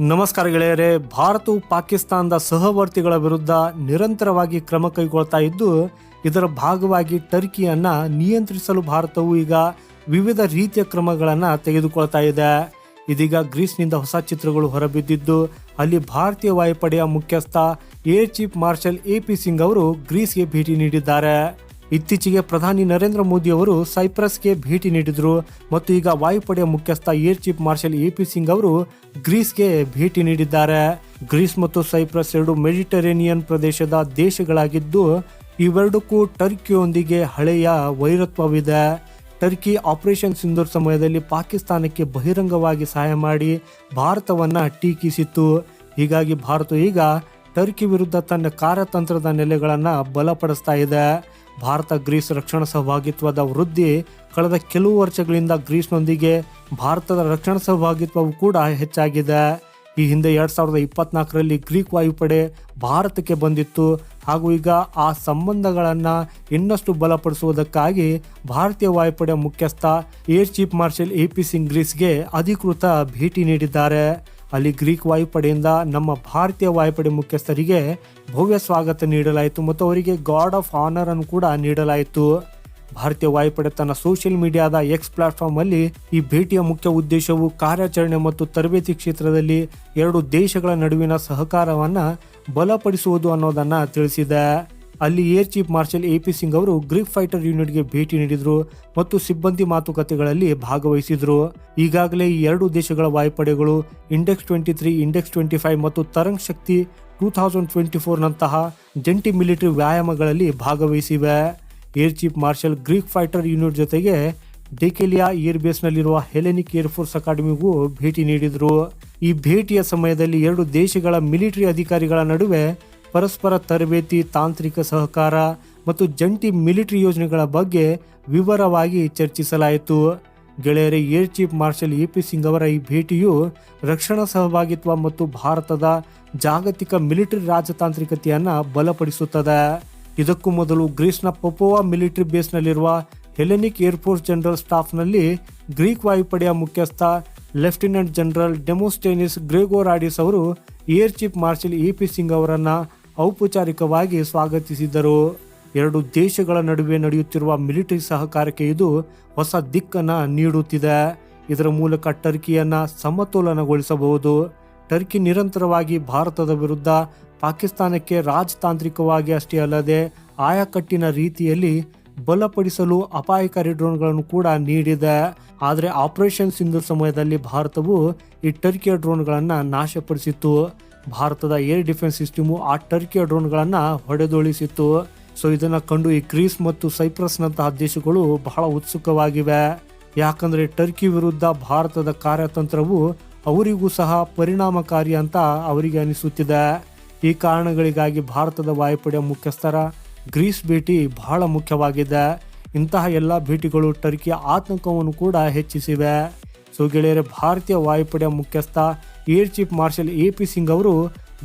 ನಮಸ್ಕಾರ ಗೆಳೆಯರೆ, ಭಾರತವು ಪಾಕಿಸ್ತಾನದ ಸಹವರ್ತಿಗಳ ವಿರುದ್ಧ ನಿರಂತರವಾಗಿ ಕ್ರಮ ಕೈಗೊಳ್ತಾ ಇದ್ದು, ಇದರ ಭಾಗವಾಗಿ ಟರ್ಕಿಯನ್ನು ನಿಯಂತ್ರಿಸಲು ಭಾರತವು ಈಗ ವಿವಿಧ ರೀತಿಯ ಕ್ರಮಗಳನ್ನು ತೆಗೆದುಕೊಳ್ತಾ ಇದೆ. ಇದೀಗ ಗ್ರೀಸ್ನಿಂದ ಹೊಸ ಚಿತ್ರಗಳು ಹೊರಬಿದ್ದಿದ್ದು, ಅಲ್ಲಿ ಭಾರತೀಯ ವಾಯುಪಡೆಯ ಮುಖ್ಯಸ್ಥ air chief marshal A P Singh ಅವರು ಗ್ರೀಸ್ಗೆ ಭೇಟಿ ನೀಡಿದ್ದಾರೆ. ಇತ್ತೀಚೆಗೆ ಪ್ರಧಾನಿ ನರೇಂದ್ರ ಮೋದಿ ಅವರು ಸೈಪ್ರಸ್ಗೆ ಭೇಟಿ ನೀಡಿದರು ಮತ್ತು ಈಗ ವಾಯುಪಡೆಯ ಮುಖ್ಯಸ್ಥ air chief marshal A P Singh ಅವರು ಗ್ರೀಸ್ಗೆ ಭೇಟಿ ನೀಡಿದ್ದಾರೆ. ಗ್ರೀಸ್ ಮತ್ತು ಸೈಪ್ರಸ್ ಎರಡು ಮೆಡಿಟರೇನಿಯನ್ ಪ್ರದೇಶದ ದೇಶಗಳಾಗಿದ್ದು, ಇವೆರಡಕ್ಕೂ ಟರ್ಕಿಯೊಂದಿಗೆ ಹಳೆಯ ವೈರತ್ವವಿದೆ. ಟರ್ಕಿ ಆಪರೇಷನ್ ಸಿಂಧೂರ್ ಸಮಯದಲ್ಲಿ ಪಾಕಿಸ್ತಾನಕ್ಕೆ ಬಹಿರಂಗವಾಗಿ ಸಹಾಯ ಮಾಡಿ ಭಾರತವನ್ನು ಟೀಕಿಸಿತ್ತು. ಹೀಗಾಗಿ ಭಾರತ ಈಗ ಟರ್ಕಿ ವಿರುದ್ಧ ತನ್ನ ಕಾರ್ಯತಂತ್ರದ ನೆಲೆಗಳನ್ನು ಬಲಪಡಿಸ್ತಾ ಇದೆ. ಭಾರತ ಗ್ರೀಸ್ ರಕ್ಷಣಾ ಸಹಭಾಗಿತ್ವದ ವೃದ್ಧಿ ಕಳೆದ ಕೆಲವು ವರ್ಷಗಳಿಂದ ಗ್ರೀಸ್ನೊಂದಿಗೆ ಭಾರತದ ರಕ್ಷಣಾ ಸಹಭಾಗಿತ್ವವು ಕೂಡ ಹೆಚ್ಚಾಗಿದೆ. ಈ ಹಿಂದೆ ಎರಡ್ ಸಾವಿರದ ಇಪ್ಪತ್ನಾಲ್ಕರಲ್ಲಿ ಗ್ರೀಕ್ ವಾಯುಪಡೆ ಭಾರತಕ್ಕೆ ಬಂದಿತ್ತು. ಹಾಗೂ ಈಗ ಆ ಸಂಬಂಧಗಳನ್ನು ಇನ್ನಷ್ಟು ಬಲಪಡಿಸುವುದಕ್ಕಾಗಿ ಭಾರತೀಯ ವಾಯುಪಡೆ ಮುಖ್ಯಸ್ಥ air chief marshal A P Singh ಗ್ರೀಸ್ಗೆ ಅಧಿಕೃತ ಭೇಟಿ ನೀಡಿದ್ದಾರೆ. ಅಲ್ಲಿ ಗ್ರೀಕ್ ವಾಯುಪಡೆಯಿಂದ ನಮ್ಮ ಭಾರತೀಯ ವಾಯುಪಡೆ ಮುಖ್ಯಸ್ಥರಿಗೆ ಭವ್ಯ ಸ್ವಾಗತ ನೀಡಲಾಯಿತು ಮತ್ತು ಅವರಿಗೆ ಗಾರ್ಡ್ ಆಫ್ ಆನರ್ ಅನ್ನು ಕೂಡ ನೀಡಲಾಯಿತು. ಭಾರತೀಯ ವಾಯುಪಡೆ ತನ್ನ ಸೋಷಿಯಲ್ ಮೀಡಿಯಾದ ಎಕ್ಸ್ ಪ್ಲಾಟ್ಫಾರ್ಮ್ ಅಲ್ಲಿ ಈ ಭೇಟಿಯ ಮುಖ್ಯ ಉದ್ದೇಶವು ಕಾರ್ಯಾಚರಣೆ ಮತ್ತು ತರಬೇತಿ ಕ್ಷೇತ್ರದಲ್ಲಿ ಎರಡು ದೇಶಗಳ ನಡುವಿನ ಸಹಕಾರವನ್ನು ಬಲಪಡಿಸುವುದು ಅನ್ನೋದನ್ನ ತಿಳಿಸಿದೆ. ಅಲ್ಲಿ air chief marshal A P Singh ಅವರು ಗ್ರೀಕ್ ಫೈಟರ್ ಯೂನಿಟ್ಗೆ ಭೇಟಿ ನೀಡಿದ್ರು ಮತ್ತು ಸಿಬ್ಬಂದಿ ಮಾತುಕತೆಗಳಲ್ಲಿ ಭಾಗವಹಿಸಿದ್ರು. ಈಗಾಗಲೇ ಈ ಎರಡು ದೇಶಗಳ ವಾಯುಪಡೆಗಳು index twenty three, index twenty five ಮತ್ತು Tarang Shakti two thousand twenty ಫೋರ್ನಂತಹ ಜಂಟಿ ಮಿಲಿಟರಿ ವ್ಯಾಯಾಮಗಳಲ್ಲಿ ಭಾಗವಹಿಸಿವೆ. Air chief marshal Greek fighter unit ಜೊತೆಗೆ ಡೆಕೆಲಿಯಾ ಏರ್ ಬೇಸ್ನಲ್ಲಿರುವ ಹೆಲೆನಿಕ್ ಏರ್ ಫೋರ್ಸ್ ಅಕಾಡೆಮಿಗೂ ಭೇಟಿ ನೀಡಿದರು. ಈ ಭೇಟಿಯ ಸಮಯದಲ್ಲಿ ಎರಡು ದೇಶಗಳ ಮಿಲಿಟರಿ ಅಧಿಕಾರಿಗಳ ನಡುವೆ ಪರಸ್ಪರ ತರಬೇತಿ, ತಾಂತ್ರಿಕ ಸಹಕಾರ ಮತ್ತು ಜಂಟಿ ಮಿಲಿಟರಿ ಯೋಜನೆಗಳ ಬಗ್ಗೆ ವಿವರವಾಗಿ ಚರ್ಚಿಸಲಾಯಿತು. ಗೆಳೆಯರೇ, air chief marshal A P Singh ಅವರ ಈ ಭೇಟಿಯು ರಕ್ಷಣಾ ಸಹಭಾಗಿತ್ವ ಮತ್ತು ಭಾರತದ ಜಾಗತಿಕ ಮಿಲಿಟರಿ ರಾಜತಾಂತ್ರಿಕತೆಯನ್ನು ಬಲಪಡಿಸುತ್ತದೆ. ಇದಕ್ಕೂ ಮೊದಲು ಗ್ರೀಸ್ನ ಪೊಪೋವಾ ಮಿಲಿಟರಿ ಬೇಸ್ನಲ್ಲಿರುವ ಹೆಲೆನಿಕ್ ಏರ್ಫೋರ್ಸ್ ಜನರಲ್ ಸ್ಟಾಫ್ನಲ್ಲಿ ಗ್ರೀಕ್ ವಾಯುಪಡೆಯ ಮುಖ್ಯಸ್ಥ ಲೆಫ್ಟಿನೆಂಟ್ ಜನರಲ್ ಡೆಮೋಸ್ಟೇನಿಸ್ ಗ್ರೇಗೋರಾಡಿಸ್ ಅವರು air chief marshal A P Singh ಅವರನ್ನ ಔಪಚಾರಿಕವಾಗಿ ಸ್ವಾಗತಿಸಿದರು. ಎರಡು ದೇಶಗಳ ನಡುವೆ ನಡೆಯುತ್ತಿರುವ ಮಿಲಿಟರಿ ಸಹಕಾರಕ್ಕೆ ಇದು ಹೊಸ ದಿಕ್ಕನ್ನು ನೀಡುತ್ತಿದೆ. ಇದರ ಮೂಲಕ ಟರ್ಕಿಯನ್ನು ಸಮತೋಲನಗೊಳಿಸಬಹುದು. ಟರ್ಕಿ ನಿರಂತರವಾಗಿ ಭಾರತದ ವಿರುದ್ಧ, ಪಾಕಿಸ್ತಾನಕ್ಕೆ ರಾಜತಾಂತ್ರಿಕವಾಗಿ ಅಷ್ಟೇ ಅಲ್ಲದೆ ಆಯಾಕಟ್ಟಿನ ರೀತಿಯಲ್ಲಿ ಬಲಪಡಿಸಲು ಅಪಾಯಕಾರಿ ಡ್ರೋನ್ಗಳನ್ನು ಕೂಡ ನೀಡಿದೆ. ಆದರೆ ಆಪರೇಷನ್ ಸಿಂಧು ಸಮಯದಲ್ಲಿ ಭಾರತವು ಈ ಟರ್ಕಿಯ ಡ್ರೋನ್ಗಳನ್ನು ನಾಶಪಡಿಸಿತ್ತು. ಭಾರತದ ಏರ್ ಡಿಫೆನ್ಸ್ ಸಿಸ್ಟಮು ಆ ಟರ್ಕಿಯ ಡ್ರೋನ್ಗಳನ್ನು ಹೊಡೆದೊಳಿಸಿತ್ತು ಸೊ, ಇದನ್ನು ಕಂಡು ಈ ಗ್ರೀಸ್ ಮತ್ತು ಸೈಪ್ರಸ್ನಂತಹ ದೇಶಗಳು ಬಹಳ ಉತ್ಸುಕವಾಗಿವೆ. ಯಾಕಂದರೆ ಟರ್ಕಿ ವಿರುದ್ಧ ಭಾರತದ ಕಾರ್ಯತಂತ್ರವು ಅವರಿಗೂ ಸಹ ಪರಿಣಾಮಕಾರಿ ಅಂತ ಅವರಿಗೆ ಅನಿಸುತ್ತಿದೆ. ಈ ಕಾರಣಗಳಿಗಾಗಿ ಭಾರತದ ವಾಯುಪಡೆಯ ಮುಖ್ಯಸ್ಥರ ಗ್ರೀಸ್ ಭೇಟಿ ಬಹಳ ಮುಖ್ಯವಾಗಿದೆ. ಇಂತಹ ಎಲ್ಲ ಭೇಟಿಗಳು ಟರ್ಕಿಯ ಆತಂಕವನ್ನು ಕೂಡ ಹೆಚ್ಚಿಸಿವೆ. ಸೊ, ಗೆಳೆಯರೆ, ಭಾರತೀಯ ವಾಯುಪಡೆಯ ಮುಖ್ಯಸ್ಥ air chief marshal A P Singh ಅವರು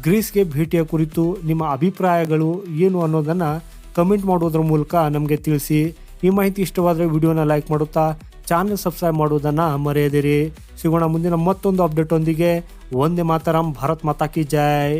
ಗ್ರೀಸ್ಗೆ ಭೇಟಿಯ ಕುರಿತು ನಿಮ್ಮ ಅಭಿಪ್ರಾಯಗಳು ಏನು ಅನ್ನೋದನ್ನು ಕಮೆಂಟ್ ಮಾಡೋದ್ರ ಮೂಲಕ ನಮಗೆ ತಿಳಿಸಿ. ಈ ಮಾಹಿತಿ ಇಷ್ಟವಾದರೆ ವಿಡಿಯೋನ ಲೈಕ್ ಮಾಡುತ್ತಾ, ಚಾನಲ್ ಸಬ್ಸ್ಕ್ರೈಬ್ ಮಾಡುವುದನ್ನು ಮರೆಯದಿರಿ. ಸಿಗೋಣ ಮುಂದಿನ ಮತ್ತೊಂದು ಅಪ್ಡೇಟ್ ಒಂದಿಗೆ ಒಂದೇ ಮಾತರಂ, ಭಾರತ್ ಮಾತಾ ಕಿ ಜೈ.